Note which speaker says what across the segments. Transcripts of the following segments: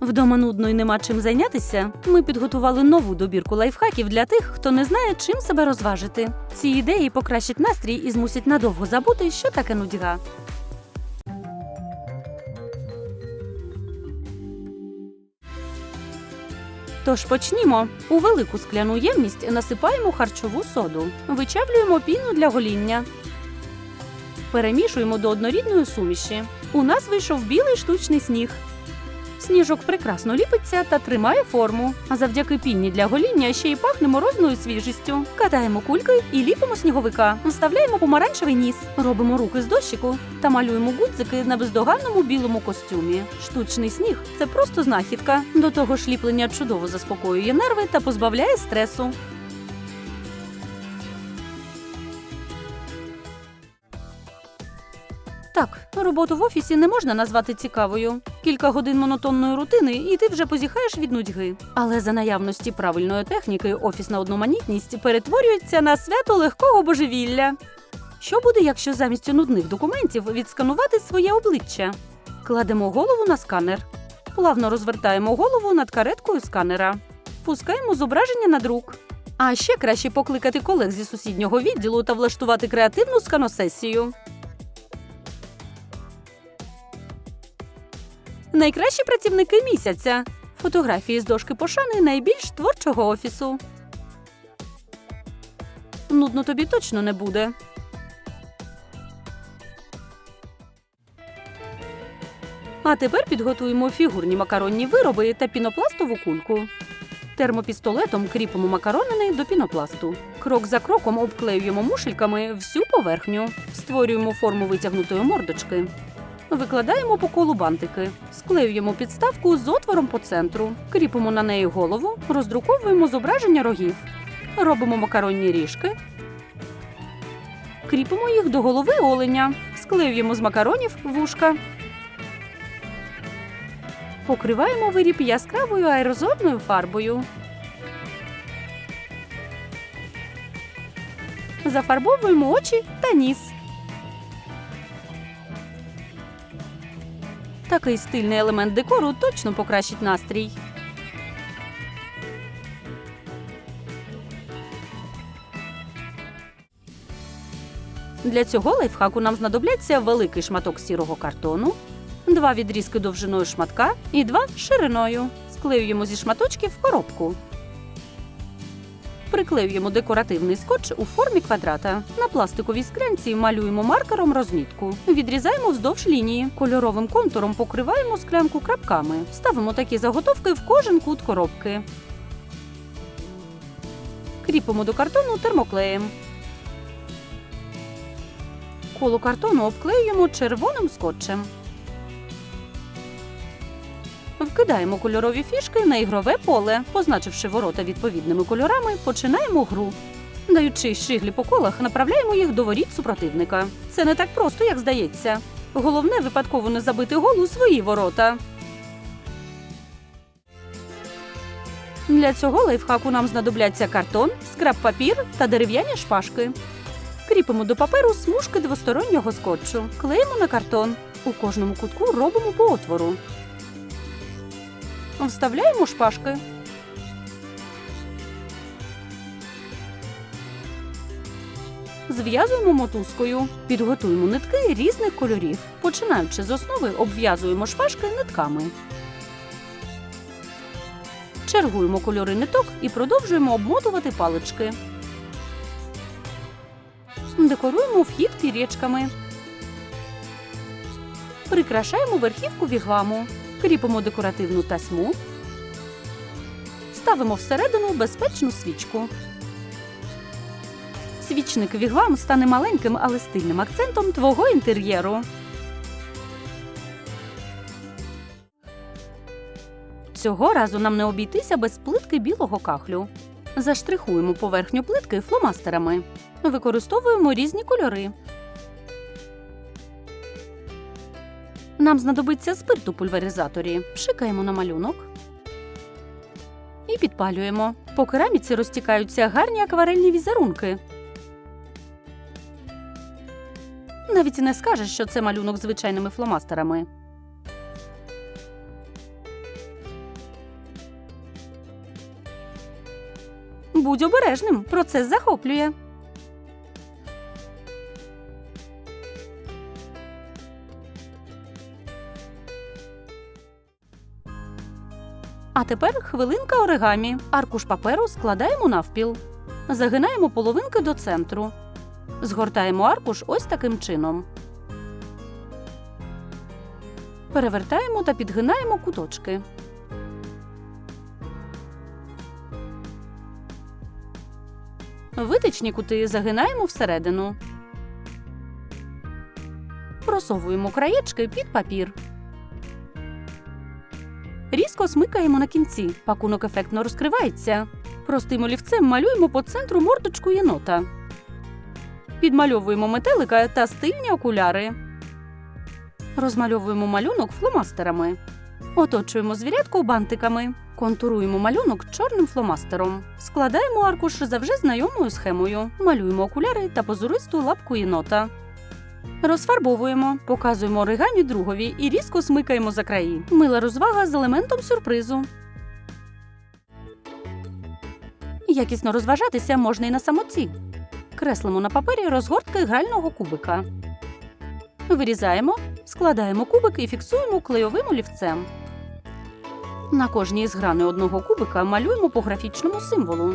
Speaker 1: Вдома нудно і нема чим зайнятися. Ми підготували нову добірку лайфхаків для тих, хто не знає, чим себе розважити. Ці ідеї покращать настрій і змусять надовго забути, що таке нудьга. Тож почнімо. У велику скляну ємність насипаємо харчову соду, вичавлюємо піну для гоління. Перемішуємо до однорідної суміші. У нас вийшов білий штучний сніг. Сніжок прекрасно ліпиться та тримає форму. А завдяки піні для гоління ще й пахне морозною свіжістю. Катаємо кульки і ліпимо сніговика. Вставляємо помаранчевий ніс, робимо руки з дощику та малюємо гудзики на бездоганному білому костюмі. Штучний сніг це просто знахідка. До того ж ліплення чудово заспокоює нерви та позбавляє стресу. Роботу в офісі не можна назвати цікавою. Кілька годин монотонної рутини, і ти вже позіхаєш від нудьги. Але за наявності правильної техніки офісна одноманітність перетворюється на свято легкого божевілля. Що буде, якщо замість нудних документів відсканувати своє обличчя? Кладемо голову на сканер. Плавно розвертаємо голову над кареткою сканера. Пускаємо зображення на друк. А ще краще покликати колег зі сусіднього відділу та влаштувати креативну сканосесію. Найкращі працівники місяця. Фотографії з дошки пошани найбільш творчого офісу. Нудно тобі точно не буде. А тепер підготуємо фігурні макаронні вироби та пінопластову кульку. Термопістолетом кріпимо макаронини до пінопласту. Крок за кроком обклеюємо мушельками всю поверхню. Створюємо форму витягнутої мордочки. Викладаємо по колу бантики, склеюємо підставку з отвором по центру, кріпимо на неї голову, роздруковуємо зображення рогів, робимо макаронні ріжки, кріпимо їх до голови оленя, склеюємо з макаронів вушка. Покриваємо виріб яскравою аерозольною фарбою. Зафарбовуємо очі та ніс. Такий стильний елемент декору точно покращить настрій. Для цього лайфхаку нам знадобляться великий шматок сірого картону, два відрізки довжиною шматка і два шириною. Склеюємо зі шматочків коробку. Приклеюємо декоративний скотч у формі квадрата. На пластиковій склянці малюємо маркером розмітку. Відрізаємо вздовж лінії. Кольоровим контуром покриваємо склянку крапками. Ставимо такі заготовки в кожен кут коробки. Кріпимо до картону термоклеєм. Коло картону обклеюємо червоним скотчем. Вкидаємо кольорові фішки на ігрове поле. Позначивши ворота відповідними кольорами, починаємо гру. Даючи шиглі по колах, направляємо їх до воріт супротивника. Це не так просто, як здається. Головне випадково не забити гол у свої ворота. Для цього лайфхаку нам знадобляться картон, скраб-папір та дерев'яні шпажки. Кріпимо до паперу смужки двостороннього скотчу. Клеїмо на картон. У кожному кутку робимо по отвору. Вставляємо шпажки. Зв'язуємо мотузкою. Підготуємо нитки різних кольорів. Починаючи з основи, обв'язуємо шпажки нитками. Чергуємо кольори ниток і продовжуємо обмотувати палички. Декоруємо вхід пір'ячками. Прикрашаємо верхівку вігваму. Кріпимо декоративну тасьму. Ставимо всередину безпечну свічку. Свічник вігвам стане маленьким, але стильним акцентом твого інтер'єру. Цього разу нам не обійтися без плитки білого кахлю. Заштрихуємо поверхню плитки фломастерами. Використовуємо різні кольори. Нам знадобиться спирт у пульверизаторі. Пшикаємо на малюнок і підпалюємо. По кераміці розтікаються гарні акварельні візерунки. Навіть не скажеш, що це малюнок звичайними фломастерами. Будь обережним. Процес захоплює. Тепер хвилинка оригамі. Аркуш паперу складаємо навпіл. Загинаємо половинки до центру. Згортаємо аркуш ось таким чином. Перевертаємо та підгинаємо куточки. Витичні кути загинаємо всередину. Просовуємо краєчки під папір. Різко смикаємо на кінці. Пакунок ефектно розкривається. Простим олівцем малюємо по центру мордочку єнота. Підмальовуємо метелика та стильні окуляри. Розмальовуємо малюнок фломастерами. Оточуємо звірятку бантиками. Контуруємо малюнок чорним фломастером. Складаємо аркуш за вже знайомою схемою. Малюємо окуляри та позуристу лапку єнота. Розфарбовуємо, показуємо оригамі другові і різко смикаємо за краї. Мила розвага з елементом сюрпризу. Якісно розважатися можна і на самоці. Креслимо на папері розгортки грального кубика. Вирізаємо, складаємо кубик і фіксуємо клейовим олівцем. На кожній із грани одного кубика малюємо по графічному символу.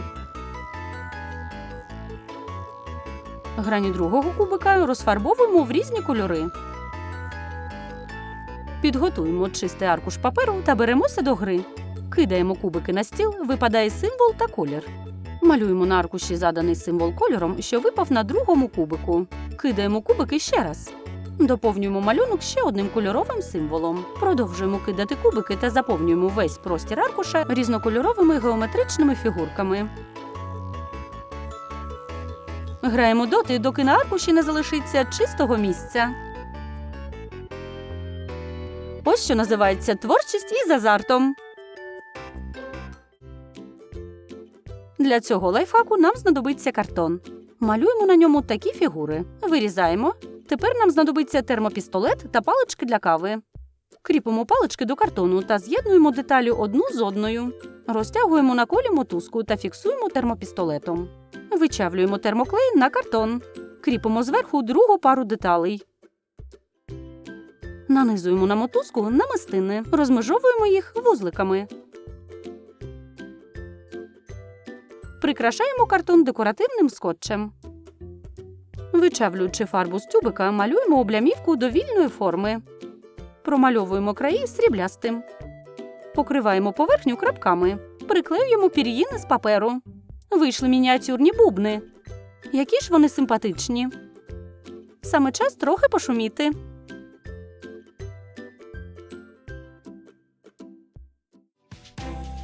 Speaker 1: Грані другого кубика розфарбовуємо в різні кольори. Підготуємо чистий аркуш паперу та беремося до гри. Кидаємо кубики на стіл, випадає символ та колір. Малюємо на аркуші заданий символ кольором, що випав на другому кубику. Кидаємо кубики ще раз. Доповнюємо малюнок ще одним кольоровим символом. Продовжуємо кидати кубики та заповнюємо весь простір аркуша різнокольоровими геометричними фігурками. Граємо доти, доки на аркуші не залишиться чистого місця. Ось що називається творчість із азартом. Для цього лайфхаку нам знадобиться картон. Малюємо на ньому такі фігури. Вирізаємо. Тепер нам знадобиться термопістолет та палички для кави. Кріпимо палички до картону та з'єднуємо деталі одну з одною. Розтягуємо на колі мотузку та фіксуємо термопістолетом. Вичавлюємо термоклей на картон. Кріпимо зверху другу пару деталей. Нанизуємо на мотузку намистини. Розмежовуємо їх вузликами. Прикрашаємо картон декоративним скотчем. Вичавлюючи фарбу з тюбика, малюємо облямівку до вільної форми. Промальовуємо краї сріблястим. Покриваємо поверхню крапками. Приклеюємо пір'їни з паперу. Вийшли мініатюрні бубни. Які ж вони симпатичні. Саме час трохи пошуміти.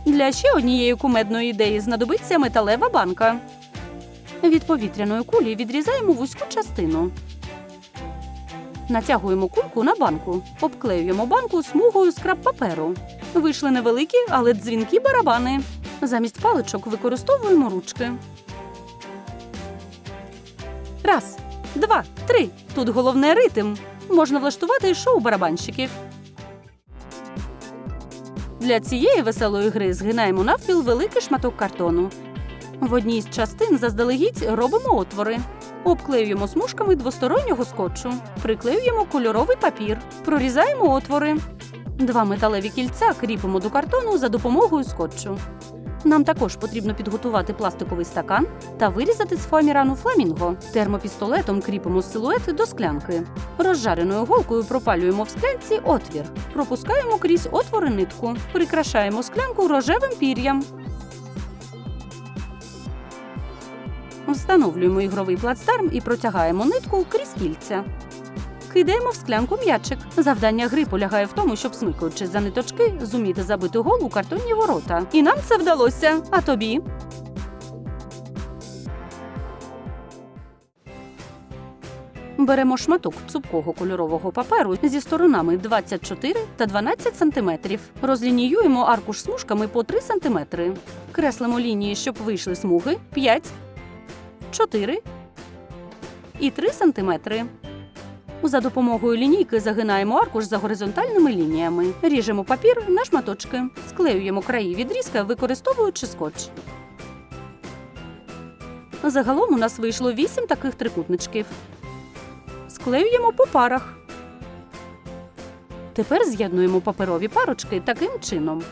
Speaker 1: Для ще однієї кумедної ідеї знадобиться металева банка. Від повітряної кулі відрізаємо вузьку частину. Натягуємо кульку на банку, обклеюємо банку смугою скраб паперу. Вийшли невеликі, але дзвінкі барабани. Замість паличок використовуємо ручки. Раз, два, три. Тут головне ритм. Можна влаштувати шоу барабанщиків. Для цієї веселої гри згинаємо навпіл великий шматок картону. В одній з частин заздалегідь робимо отвори. Обклеюємо смужками двостороннього скотчу, приклеюємо кольоровий папір, прорізаємо отвори. Два металеві кільця кріпимо до картону за допомогою скотчу. Нам також потрібно підготувати пластиковий стакан та вирізати з фоамірану фламінго. Термопістолетом кріпимо силует до склянки. Розжареною голкою пропалюємо в склянці отвір. Пропускаємо крізь отвори нитку. Прикрашаємо склянку рожевим пір'ям. Встановлюємо ігровий плацдарм і протягаємо нитку крізь кільця. Кидаємо в склянку м'ячик. Завдання гри полягає в тому, щоб смикаючи за ниточки, зуміти забити гол у картонні ворота. І нам це вдалося. А тобі? Беремо шматок цупкого кольорового паперу зі сторонами 24 та 12 см. Розлініюємо аркуш смужками по 3 см. Креслимо лінії, щоб вийшли смуги 5, 4 і 3 см. За допомогою лінійки загинаємо аркуш за горизонтальними лініями. Ріжемо папір на шматочки, склеюємо краї відрізка, використовуючи скотч. Загалом у нас вийшло вісім таких трикутничків. Склеюємо по парах. Тепер з'єднуємо паперові парочки таким чином.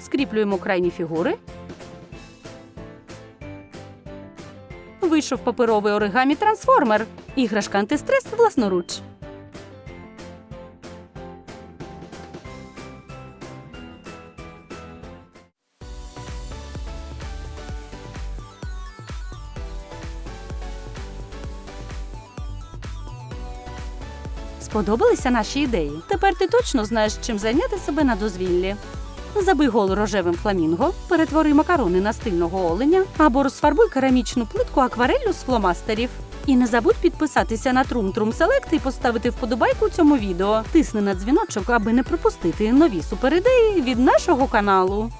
Speaker 1: Скріплюємо крайні фігури. Вийшов паперовий оригамі трансформер. Іграшка антистрес власноруч. Сподобалися наші ідеї. Тепер ти точно знаєш, чим зайняти себе на дозвіллі. Забий гол рожевим фламінго, перетвори макарони на стильного оленя або розфарбуй керамічну плитку аквареллю з фломастерів. І не забудь підписатися на Трум Трум Селект і поставити вподобайку цьому відео. Тисни на дзвіночок, аби не пропустити нові суперідеї від нашого каналу.